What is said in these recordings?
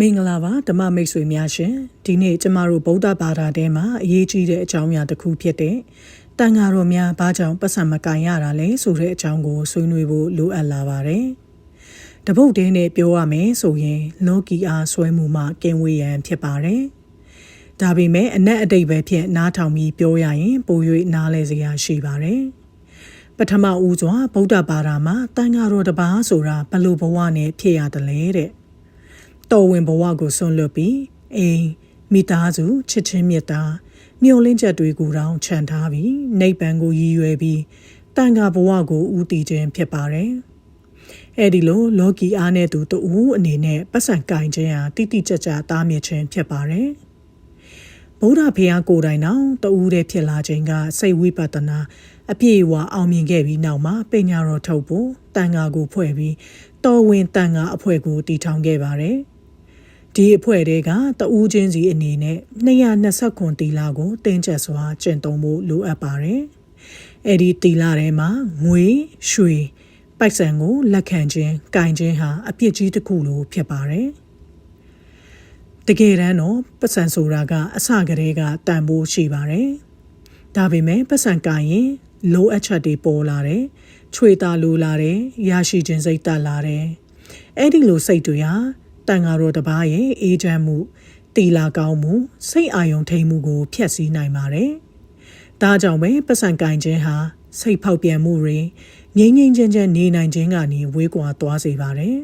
မင်္ဂလာပါဓမ္မမိတ်ဆွေများရှင်ဒီနေ့ကျမတို့ဗုဒ္ဓဘာသာထဲမှာအရေးကြီးတဲ့အကြောင်းအရာတစ်ခုဖြစ်တဲ့တန်ဃာတော်များဘာကြောင့်ပတ်စံမကန်ရတာလဲဆိုတဲ့အကြောင်းကိုဆွေးနွေးဖို့လိုအပ်လာပါတယ်တပုတ်တင်းနဲ့ပြောရမယ်ဆိုရင် လောကီအားဆွဲမှုမှကင်းဝေးရန်ဖြစ်ပါတယ်ဒါပေမဲ့အနက်အတိတ်ပဲဖြစ်နားထောင်ပြီးပြောရရင် ပို၍နားလဲစရာရှိပါတယ်ပထမဦးစွာဗုဒ္ဓဘာသာမှာတန်ဃာတော်တစ်ပါးဆိုတာဘယ်လိုဘဝနဲ့ဖြစ်ရတယ်လဲတဲ့ တော်ဝင်ဘဝကိုဆွန့်လွတ်ပြီးအိမ်မိသားစုချစ်ချင်းမြတ်တာမျှော်လင့်ချက်တွေကိုတောင်ခြံထားပြီးနိဗ္ဗာန်ကိုရည်ရွယ်ပြီးတန်ခါဘဝကိုဦးတည်ခြင်းဖြစ်ပါတယ်။အဲဒီလိုလောကီအားနဲ့သူတူအနေနဲ့ပတ်စံကင်ခြင်းဟာတိတိကျကျသားမြစ်ခြင်းဖြစ်ပါတယ်။ဗုဒ္ဓဖေယကိုယ်တိုင်တောင်တူတဲ့ဖြစ်လာခြင်းကစိတ်ဝိပဿနာအပြည့်အဝအောင်မြင်ခဲ့ပြီးနောက်မှာပညာတော်ထုတ်ဖို့တန်ခါကိုဖွဲ့ပြီးတော်ဝင်တန်ခါအဖွဲ့ကိုတည်ထောင်ခဲ့ပါတယ်။ ဒီအဖွဲ့တွေကတဦးချင်းစီအနေနဲ့220ခွန်တီလာကိုတင်းကျပ်စွာကျင့်သုံးဖို့လိုအပ်ပါတယ်။အဲ့ဒီတီလာထဲမှာငွေရွှေပိုက်ဆံကိုလက်ခံခြင်း၊ကင်ခြင်းဟာအပြစ်ကြီးတစ်ခုလိုဖြစ်ပါတယ်။တကယ်တမ်းတော့ပတ်စံဆိုတာကအစကတည်းကတန်ဖိုးရှိပါတယ်။ဒါပေမဲ့ပတ်စံကင်ရင်လိုအပ်ချက်တွေပေါ်လာတယ်။ချွေတာလိုလာတယ်။ရရှိခြင်းစိတ်တက်လာတယ်။အဲ့ဒီလိုစိတ်တွေဟာ တန်ဃာတော်တစ်ပါးရဲ့အေးချမ်းမှုတီလာကောင်းမှုစိတ်အာယုံထိန်မှုကိုဖျက်ဆီးနိုင်ပါတယ်။ဒါကြောင့်ပဲပတ်စံကင်ခြင်းဟာစိတ်ဖောက်ပြန်မှုတွေငြိမ့်ငြိမ့်ချမ်းချမ်းနေနိုင်ခြင်းကနေဝေးကွာသွားစေပါတယ်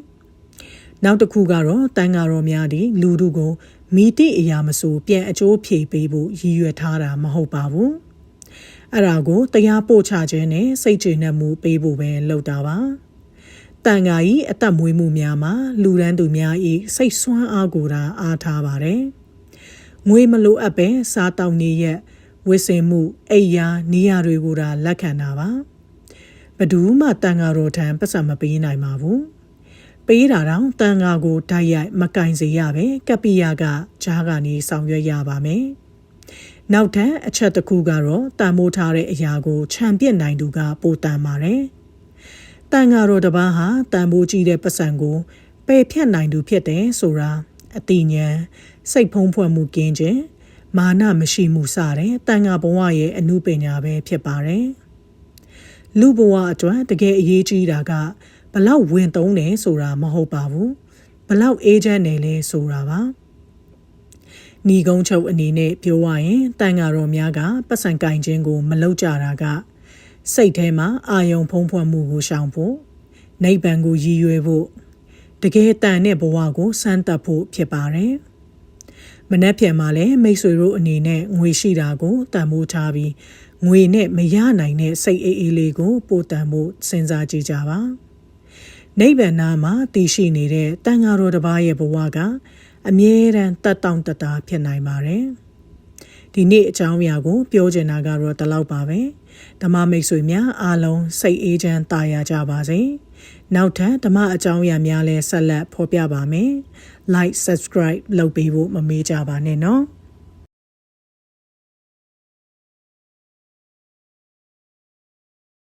။နောက်တစ်ခုကတော့တန်ဃာတော်များဒီလူတို့ကိုမိတိအရာမဆိုပြန်အကျိုးဖြေပေးဖို့ရည်ရွယ်ထားတာမဟုတ်ပါဘူး။အဲ့ဒါကိုတရားပို့ချခြင်းနဲ့စိတ်ကျေနပ်မှုပေးဖို့ပဲလုပ်တာပါ။ တန်ဃာဤအသက်မွေးမှုများမှာလူရန်သူများဤစိတ်ဆွမ်းအားကိုသာအားထားပါတယ်။ငွေမလိုအပ်ပဲစားတောက်နေရက်ဝစ်စင်မှုအိယာနေရတွေကိုသာလက်ခံတာပါ။ဘဒူးမှတန်ဃာတော်ထံပတ်စံမပေးနိုင်ပါဘူး။ပေးတာတော့တန်ဃာကိုတိုက်ရိုက်မကင်စေရပဲကပ္ပိယကဂျားကနေဆောင်ရွက်ရပါမယ်။နောက်ထပ်အချက်တစ်ခုကတော့တန်မိုးထားတဲ့အရာကိုခြံပြစ်နိုင်သူကပိုတန်ပါတယ်။ တန်ဃာတော်တစ်ပါးဟာတန်ဖိုးကြီးတဲ့ပတ်စံကိုပယ်ဖြတ်နိုင်သူဖြစ်တယ်ဆိုတာအတိညာစိတ်ဖုံးဖွဲ့မှုကင်းခြင်းမာနမရှိမှုစတဲ့တန်ဃာဘဝရဲ့အမှုပညာပဲဖြစ်ပါတယ်လူဘဝအတွက်တကယ်အရေးကြီးတာကဘလောက်ဝင်သုံးတယ်ဆိုတာမဟုတ်ပါဘူးဘလောက်အေဂျင့်တယ်လဲဆိုတာပါညီကုန်းချုပ်အနေနဲ့ပြောရရင်တန်ဃာတော်များကပတ်စံကင်ခြင်းကိုမလုပ်ကြတာက စိတ်ထဲမှာအာယုံဖုံးဖွက်မှုကိုရှောင်ဖို့နိဗ္ဗာန်ကိုရည်ရွယ်ဖို့တကယ်တန်တဲ့ဘဝကိုစမ်းသပ်ဖို့ဖြစ်ပါတယ်။မနှက်ပြန်မှာလည်းမိတ်ဆွေတို့အနေနဲ့ငွေရှိတာကိုတန်ဖိုးထားပြီးငွေနဲ့မရနိုင်တဲ့စိတ်အေးအေးလေးကိုပို့တန်ဖို့စဉ်းစားကြည့်ကြပါ။နိဗ္ဗာန်နာမှာတည်ရှိနေတဲ့တန်ဃာတော်တစ်ပါးရဲ့ဘဝကအမြဲတမ်းတတ်တောင့်တတာဖြစ်နိုင်ပါတယ်။ဒီနေ့အကြောင်းအရာကိုပြောချင်တာကတော့ဒီလောက်ပါပဲ။ ဓမ္မမိတ်ဆွေများအားလုံးစိတ်အေးချမ်းသာယာကြပါစေ။နောက်ထပ်ဓမ္မအကြောင်းအရာများလည်းဆက်လက်ဖော်ပြပါမယ်။ Like subscribe လုပ်ပေးဖို့မမေ့ကြပါနဲ့နော်။